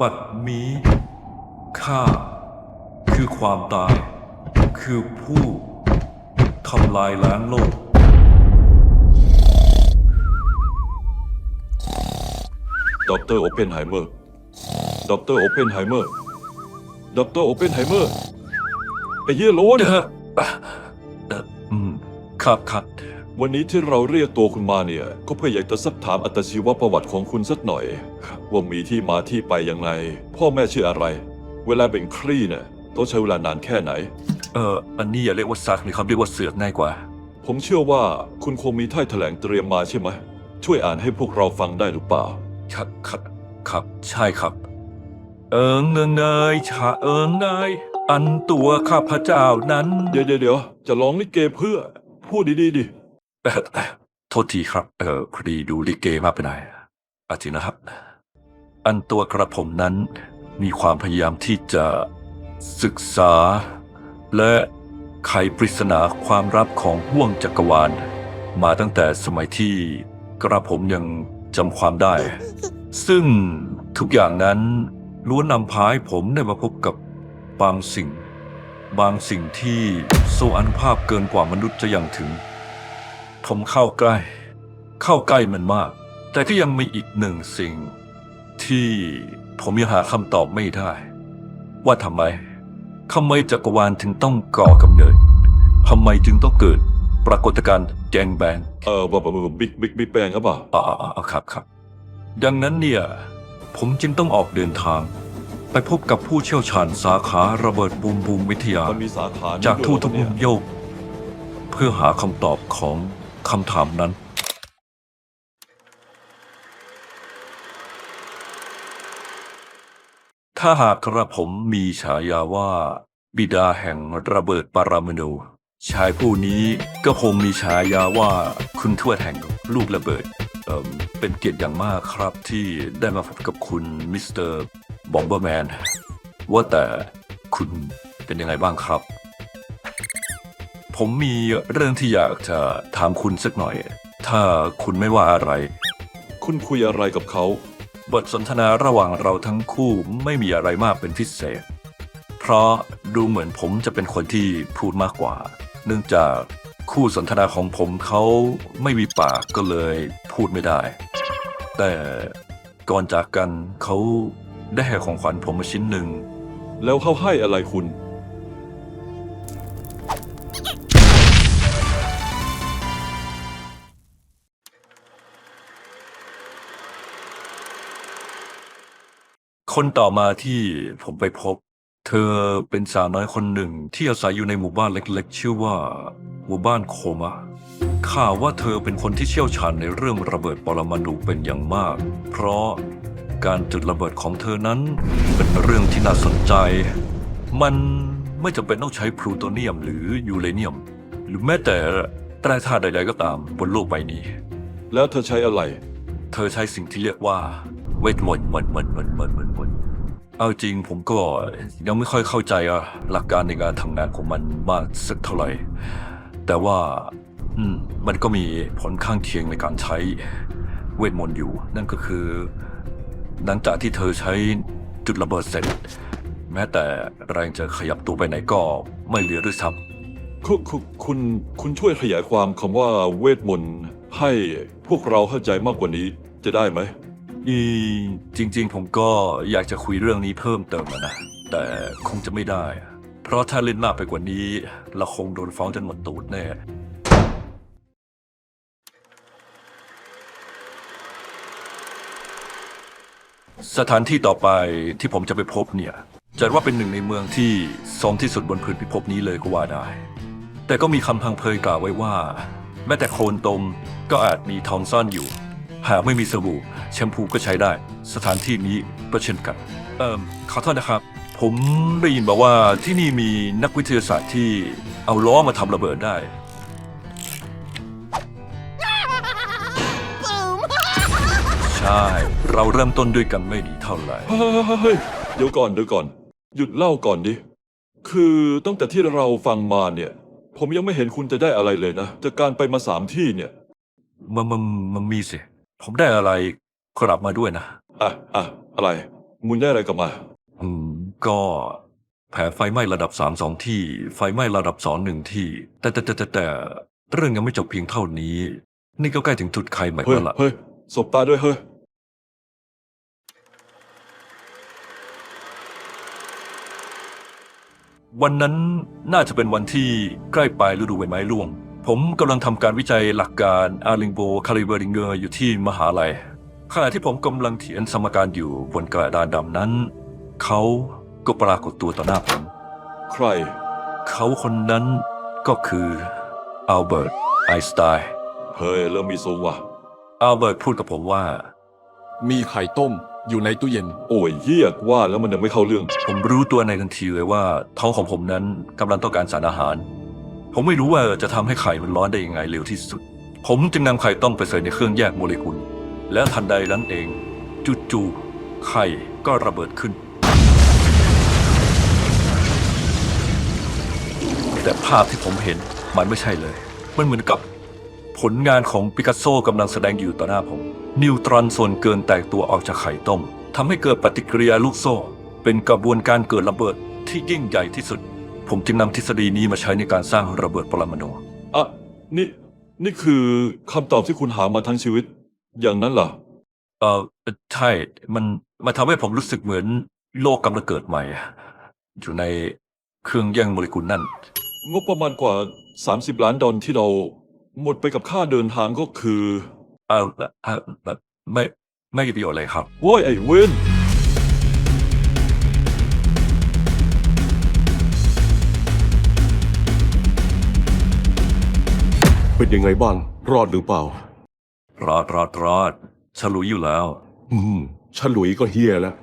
บัดนี้ข้าคือความตาย คือผู้ทำลายล้างโลก ดรโอเปนไฮเมอร์ ดรโอเปนไฮเมอร์ ดรโอเปนไฮเมอร์ไอ้เหี้ยโล้นเออเอ่ออืมครับครับ วันนี้ที่เราเรียกตัวคุณมาเนี่ย ก็เพื่ออยากจะซักถามอัตชีวประวัติของคุณสักหน่อย ว่ามีที่มาที่ไปยังไง พ่อแม่ชื่ออะไร เวลาเป็นครี่เนี่ยต้องใช้เวลานานแค่ไหน เอออันนี้อย่าเรียกว่าซักเลยครับเรียกว่าเสือกง่ายกว่า ผมเชื่อว่าคุณคงมีท่ายแถลงเตรียมมาใช่ไหมช่วยอ่านให้พวกเราฟังได้หรือเปล่า ครับครับครับใช่ครับ เอิงเงงเงยชาเอิงเงยอันตัวข้าพเจ้านั้น เดี๋ยวเดี๋ยวเดี๋ยวจะร้องลิเกเพื่อ พูดดีๆดิ เอ่อเอ่อโทษทีครับ เออพอดีดูลิเกมากไปหน่อยอาทินะครับ อันตัวกระผมนั้นมีความพยายามที่จะศึกษา และไขปริศนาความลับของห่วงจักรวาล มาตั้งแต่สมัยที่กระผมยังจำความได้ ซึ่งทุกอย่างนั้นล้วนนำพาให้ผมได้มาพบกับบางสิ่ง บางสิ่งที่โซอันภาพเกินกว่ามนุษย์จะยังถึง ผมเข้าใกล้ เข้าใกล้มันมาก แต่ก็ยังมีอีกหนึ่งสิ่ง ที่ผมยังหาคำตอบไม่ได้ ว่าทำไมทำไมจักรวาลถึงต้องก่อกำเนิดทำไมจึงต้องเกิดปรากฏการณ์แจงแบงเออแบบแบบบิ๊กบิ๊กบิ๊กแบงครับป่ะอ่าอ่าอ่าครับครับ ดังนั้นเนี่ย ผมจึงต้องออกเดินทาง ไปพบกับผู้เชี่ยวชาญสาขาระเบิดบูมบูมวิทยามันมีสาขานี้จากด้วยทั่วเหรอทุกเนี่มุยมโยกเพื่อหาคำตอบของ คำถามนั้น ถ้าหากกระผมมีฉายาว่า บิดาแห่งระเบิดปารามานูชายผู้นี้ก็คงมีฉายาว่าคุณทวดแห่งลูกระเบิดเเป็นเกียรติอย่างมากครับที่ได้มาพบกับคุณมิสเตอร์บอมเบอร์แมนว่าแต่คุณเป็นยังไงบ้างครับ ผมมีเรื่องที่อยากจะถามคุณสักหน่อย ถ้าคุณไม่ว่าอะไร คุณคุยอะไรกับเขา บทสนทนาระหว่างเราทั้งคู่ไม่มีอะไรมากเป็นพิเศษ เพราะดูเหมือนผมจะเป็นคนที่พูดมากกว่า เนื่องจากคู่สนทนาของผมเขาไม่มีปากก็เลยพูดไม่ได้ แต่ก่อนจากกันเขาได้ให้ของขวัญผมมาชิ้นหนึ่ง แล้วเขาให้อะไรคุณ คนต่อมาที่ผมไปพบ เธอเป็นสาวน้อยคนหนึ่งที่อาศัยอยู่ในหมู่บ้านเล็กๆ ชื่อว่า หมู่บ้านโคมะข่าวว่าเธอเป็นคนที่เชี่ยวชาญในเรื่องระเบิดปรมาณูเป็นอย่างมาก เพราะการจุดระเบิดของเธอนั้น เป็นเรื่องที่น่าสนใจ มันไม่จำเป็นต้องใช้พลูโตเนียมหรือยูเรเนียม หรือแม้แต่แร่ธาตุใดๆก็ตามบนโลกใบนี้ แล้วเธอใช้อะไร เธอใช้สิ่งที่เรียกว่า เวทมนต์มนต์มนต์มนต์มนต์มนต์มนต์เอาจริงผมก็ยังไม่ค่อยเข้าใจอะหลักการในการทำงานของมันมากสักเท่าไหร่ แต่ว่าอืมมันก็มีผลข้างเคียงในการใช้เวทมนต์อยู่ นั่นก็คือ หลังจากที่เธอใช้จุดระเบิดเสร็จ แม้แต่แรงจะขยับตัวไปไหนก็ไม่เหลือด้วยซ้ำคุณคุณคุณคุณช่วยขยายความคำว่าเวทมนต์ให้พวกเราเข้าใจมากกว่านี้จะได้ไหม อีจริงๆ ผมก็อยากจะคุยเรื่องนี้เพิ่มเติมอะนะ แต่คงจะไม่ได้เพราะถ้าเล่นมากไปกว่านี้ เราคงโดนฟ้องจนหมดตูดแน่ สถานที่ต่อไปที่ผมจะไปพบเนี่ยจัดว่าเป็นหนึ่งในเมืองที่ซองที่สุดบนพื้นพิภพนี้เลยก็ว่าได้ แต่ก็มีคำพังเพยกล่าวไว้ว่า แม้แต่โคลนตมก็อาจมีทองซ่อนอยู่ หากไม่มีสบู่แชมพูก็ใช้ได้ สถานที่นี้ก็เช่นกัน เอ่อขอโทษนะครับ ผมได้ยินบอกว่าที่นี่มีนักวิทยาศาสตร์ที่เอาล้อมาทำระเบิดได้ ใช่ เราเริ่มต้นด้วยกันไม่ดีเท่าไหร่เฮ้ยเฮ้ยเดี๋ยวก่อนเดี๋ยวก่อน หยุดเล่าก่อนดิ คือตั้งแต่ที่เราฟังมาเนี่ย ผมยังไม่เห็นคุณจะได้อะไรเลยนะ จากการไปมาสามที่เนี่ย มันมันมันมีสิ ผมได้อะไรกลับมาด้วยนะ อะอะอะไรมึงได้อะไรกลับมา อืม ก็แผลไฟไหม้ระดับสามสองที่ ไฟไหม้ระดับสองหนึ่งที่ แต่แต่แต่แต่แต่เรื่องยังไม่จบเพียงเท่านี้ นี่ก็ใกล้ถึงจุดไคลแม็กซ์เฮ้ย แล้วล่ะ เฮ้ย สบตาด้วยเฮ้ย วันนั้นน่าจะเป็นวันที่ใกล้ปลายฤดูใบไม้ร่วง ผมกำลังทำการวิจัยหลักการอาริงโบคาลิเบอริงเกอร์อยู่ที่มหาลัย ขณะที่ผมกำลังเขียนสมการอยู่บนกระดานดำนั้น เขาก็ปรากฏตัวต่อหน้าผม ใคร เขาคนนั้นก็คืออัลเบิร์ตไอน์สไตน์เฮ้ยเริ่มมีทรงว่ะ อัลเบิร์ตพูดกับผมว่า มีไข่ต้มอยู่ในตู้เย็น โอ้ยเยี่ยกว่าแล้วมันยังไม่เข้าเรื่อง ผมรู้ตัวในทันทีเลยว่า ท้องของผมนั้นกำลังต้องการสารอาหาร ผมไม่รู้ว่าจะทำให้ไข่มันร้อนได้ยังไงเร็วที่สุด ผมจึงนำไข่ต้มไปใส่ในเครื่องแยกโมเลกุล และทันใดนั้นเอง จู่ๆไข่ก็ระเบิดขึ้น แต่ภาพที่ผมเห็นมันไม่ใช่เลย มันเหมือนกับผลงานของปิกัสโซกำลังแสดงอยู่ต่อหน้าผม นิวตรอนส่วนเกินแตกตัวออกจากไข่ต้มทำให้เกิดปฏิกิริยาลูกโซ่ เป็นกระบวนการเกิดระเบิดที่ยิ่งใหญ่ที่สุด ผมจึงนำทฤษฎีนี้มาใช้ในการสร้างระเบิดปรมาณูอะนี่นี่คือคำตอบที่คุณหามาทั้งชีวิต อย่างนั้นเหรอเออใช่มันมาทำให้ผมรู้สึกเหมือนโลกกำลังเกิดใหม่ อยู่ในเครื่องแยกโมเลกุลนั่น งบประมาณกว่า 30 ล้านดอลที่เราหมดไปกับค่าเดินทางก็คือ เอาละเอาละไม่ไม่มีประโยชน์เลยครับ โว้ยไอ้เวน เป็นยังไงบ้าง รอดหรือเปล่า รอดรอดรอดฉลุยอยู่แล้ว อืมฉลุยก็เฮียแล้ว